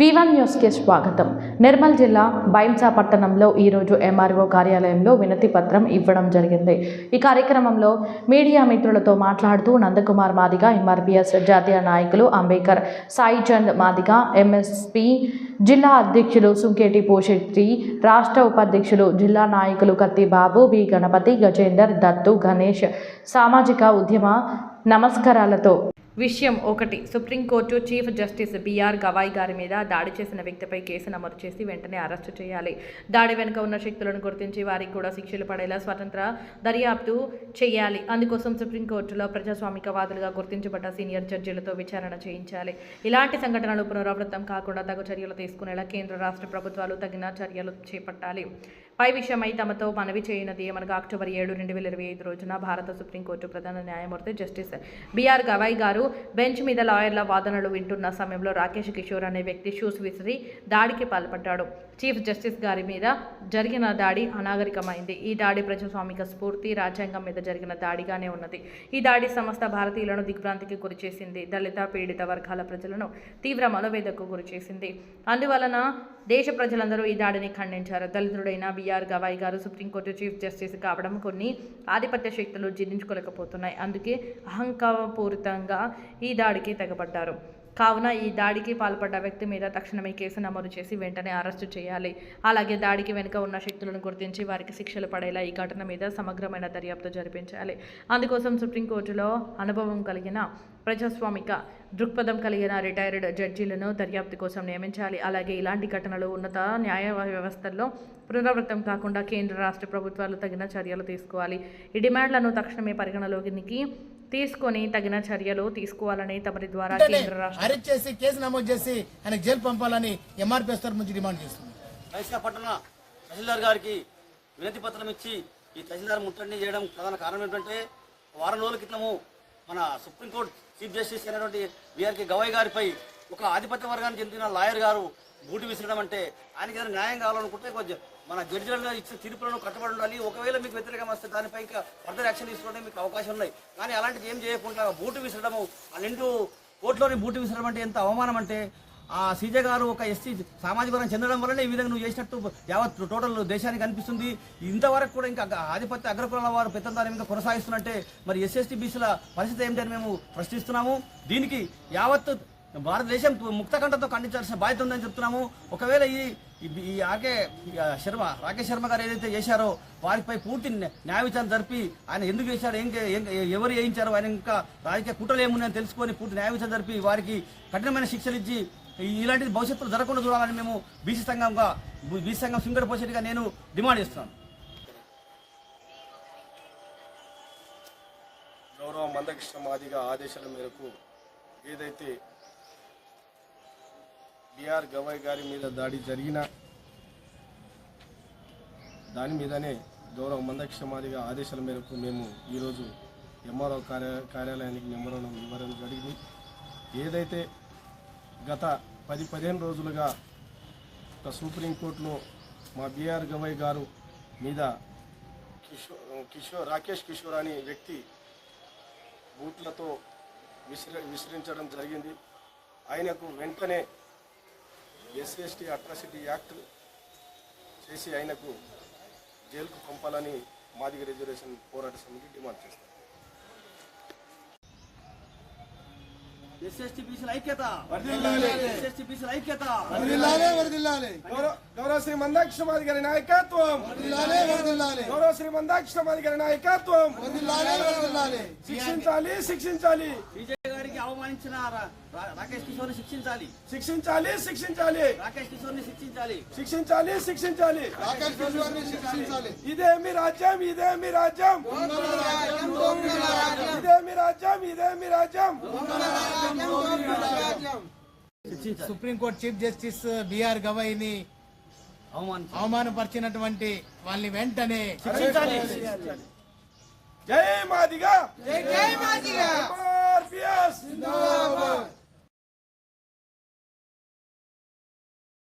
వివన్ న్యూస్కి స్వాగతం. నిర్మల్ జిల్లా బైంసా పట్టణంలో ఈరోజు ఎంఆర్ఓ కార్యాలయంలో వినతి పత్రం ఇవ్వడం జరిగింది. ఈ కార్యక్రమంలో మీడియా మిత్రులతో మాట్లాడుతూ నందకుమార్ మాదిగ ఎంఆర్పిఎస్ జాతీయ నాయకులు అంబేద్కర్ సాయిచంద్ మాదిగ ఎంఎస్పి జిల్లా అధ్యక్షులు సుంకేటి పోషెట్టి రాష్ట్ర ఉపాధ్యక్షులు జిల్లా నాయకులు కత్తి బాబు బి గణపతి గజేందర్ దత్తు గణేష్ సామాజిక ఉద్యమ నమస్కారాలతో విషయం ఒకటి. Supreme court chief justice BR Gavai గారి మీద దాడి చేసిన వ్యక్తిపై కేసు నమోదు చేసి వెంటనే అరెస్టు చేయాలి. దాడి వెనుక ఉన్న శక్తులను గుర్తించి వారికి కూడా శిక్షలు పడేలా స్వతంత్ర దర్యాప్తు చేయాలి. అందుకోసం సుప్రీంకోర్టులో ప్రజాస్వామికవాదులుగా గుర్తించబడ్డ సీనియర్ జడ్జీలతో విచారణ చేయించాలి. ఇలాంటి సంఘటనలు పునరావృతం కాకుండా తగు చర్యలు తీసుకునేలా కేంద్ర రాష్ట్ర ప్రభుత్వాలు తగిన చర్యలు చేపట్టాలి. పై విషయమై తమతో మనవి చేయనది ఏమనగా అక్టోబర్ ఏడు రెండు వేల ఇరవై ఐదు రోజున భారత సుప్రీంకోర్టు ప్రధాన న్యాయమూర్తి జస్టిస్ బీఆర్ గవాయ్ గారు బెంచ్ మీద లాయర్ల వాదనలు వింటున్న సమయంలో రాకేష్ కిషోర్ అనే వ్యక్తి షూస్ విసిరి దాడికి పాల్పడ్డాడు. చీఫ్ జస్టిస్ గారి మీద జరిగిన దాడి అనాగరికమైంది. ఈ దాడి ప్రజాస్వామిక స్ఫూర్తి రాజ్యాంగం మీద జరిగిన దాడిగానే ఉన్నది. ఈ దాడి సమస్త భారతీయులను దిగ్భ్రాంతికి గురిచేసింది. దళిత పీడిత వర్గాల ప్రజలను తీవ్ర మనోవేదకు గురిచేసింది. అందువలన దేశ ప్రజలందరూ ఈ దాడిని ఖండించారు. దళితుడైన బిఆర్ గవాయ్ గారు సుప్రీంకోర్టు చీఫ్ జస్టిస్ కావడం కొన్ని ఆధిపత్య శక్తులు జీర్ణించుకోలేకపోతున్నాయి. అందుకే అహంకారపూరితంగా ఈ దాడికి తెగబడ్డారు. కావున ఈ దాడికి పాల్పడ్డ వ్యక్తి మీద తక్షణమే కేసు నమోదు చేసి వెంటనే అరెస్టు చేయాలి. అలాగే దాడికి వెనుక ఉన్న శక్తులను గుర్తించి వారికి శిక్షలు పడేలా ఈ ఘటన మీద సమగ్రమైన దర్యాప్తు జరిపించాలి. అందుకోసం సుప్రీంకోర్టులో అనుభవం కలిగిన ప్రజాస్వామిక దృక్పథం కలిగిన రిటైర్డ్ జడ్జీలను దర్యాప్తు కోసం నియమించాలి. అలాగే ఇలాంటి ఘటనలు ఉన్నత న్యాయ వ్యవస్థల్లో పునరావృతం కాకుండా కేంద్ర రాష్ట్ర ప్రభుత్వాలు తగిన చర్యలు తీసుకోవాలి. ఈ డిమాండ్లను తక్షణమే పరిగణలోకి తీసుకొని తగిన చర్యలు తీసుకోవాలని తమరి ద్వారా కేంద్ర రాష్ట్ర అరెస్ట్ చేసి కేసు నమోదు చేసి ఆయన జైలు పంపాలని ఎంఆర్పీఎస్ తరఫు నుంచి డిమాండ్ చేస్తుంది పట్టణ తహసీల్దార్ గారికి వినతి పత్రం ఇచ్చి ఈ తహసీల్దార్ ముట్టడిని చేయడం ప్రధాన కారణం ఏంటంటే వారం రోజుల క్రితము మన సుప్రీంకోర్టు చీఫ్ జస్టిస్ అయినటువంటి విఆర్కే గవాయ్ గారిపై ఒక ఆధిపత్య వర్గానికి చెందిన లాయర్ గారు బూటి విసరడం అంటే ఆయనకి ఏదైనా న్యాయం కావాలనుకుంటే కొంచెం మన జడ్జిలలో ఇచ్చిన తీర్పులను కట్టుబడి ఉండాలి. ఒకవేళ మీకు వ్యతిరేకం వస్తే దానిపై ఫర్దర్ యాక్షన్ తీసుకోవడానికి మీకు అవకాశం ఉన్నాయి. కానీ అలాంటిది ఏం చేయకుండా బూటు విసరడము ఆ నిండు కోర్టులోని బూటు విసరడం అంటే ఎంత అవమానం అంటే ఆ సీజే గారు ఒక ఎస్సీ సామాజిక వర్గం చెందడం వల్లనే ఈ విధంగా నువ్వు చేసినట్టు యావత్ టోటల్ దేశానికి అనిపిస్తుంది. ఇంతవరకు కూడా ఇంకా ఆధిపత్య అగ్రకులాల వారు పెత్తందారి మీద కొనసాగిస్తున్నట్టే మరి ఎస్ఎస్టీ బీసీల పరిస్థితి ఏమిటని మేము ప్రశ్నిస్తున్నాము. దీనికి యావత్తు భారతదేశం ముక్తకంఠతో ఖండించాల్సిన బాధ్యత ఉందని చెప్తున్నాము. ఒకవేళ ఈ ఈ- ఆకే శర్మ రాకేష్ శర్మ గారు ఏదైతే చేశారో వారిపై పూర్తి న్యాయ విచారణ జరిపి ఆయన ఎందుకు చేశారు ఏం ఎవరు వేయించారో ఆయన ఇంకా రాజకీయ కుట్రలు ఏమున్నాయని తెలుసుకొని పూర్తి న్యాయ విచారణ జరిపి వారికి కఠినమైన శిక్షలు ఇచ్చి ఇలాంటిది భవిష్యత్తులో జరగకుండా చూడాలని మేము బీసీ సంఘంగా బీసీ సంఘం సింగర్ పోషెట్గా నేను డిమాండ్ చేస్తున్నాను గౌరవ మందకృష్ణ మాదిగా ఆదేశాల మేరకు ఏదైతే బిఆర్ గవాయ్ గారి మీద దాడి జరిగిన దాని మీదనే గౌరవ మందక్షమాదిగా ఆదేశాల మేరకు మేము ఈరోజు ఎంఆర్ఓ కార్య కార్యాలయానికి మెమోరం ఇవ్వడం జరిగింది. ఏదైతే గత పది పదిహేను రోజులుగా ఒక సుప్రీంకోర్టులో మా బిఆర్ గవాయ్ గారు మీద కిషోర్ కిషోర్ రాకేష్ కిషోర్ అనే వ్యక్తి బూట్లతో విసిరి విసిరించడం జరిగింది. ఆయనకు వెంటనే ఎస్ఎస్టీ అట్రాసిటీ యాక్ట్ చేసి ఆయనకు జైలుకు పంపాలని మాదిగ రిజర్వేషన్ పోరాట సమితి డిమాండ్ చేస్తారు ఎస్ఎస్టీ బీసీల ఐక్యత. ఎస్ఎస్టీ బీసీల ఐక్యత. వరదిల్లాలే వరదిల్లాలే. గౌరవ శ్రీ మందాక్ష మాది గారి నాయకత్వం. గౌరవ శ్రీ మందాక్ష మాది గారి నాయకత్వం. శిక్షించాలి శిక్షించాలి. విజయ్ గారికి అవమానించిన రాకేష్ కిషోర్ని శిక్షించాలి. శిక్షించాలి శిక్షించాలి. రాకేష్ కిషోర్ని శిక్షించాలి. శిక్షించాలి శిక్షించాలి. రాకేష్ కిషోర్ని శిక్షించాలి. ఇదే మీ రాజ్యం ఇదే మీ రాజ్యం. ఇదే మీ రాజ్యం ఇదే మీ రాజ్యం supreme court chief justice BR గవాయిని అవమానించాలి అవమానపరిచినటువంటి వాళ్ళని వెంటనే శిక్షించాలి. జై మాదిగా. జై మాదిగా.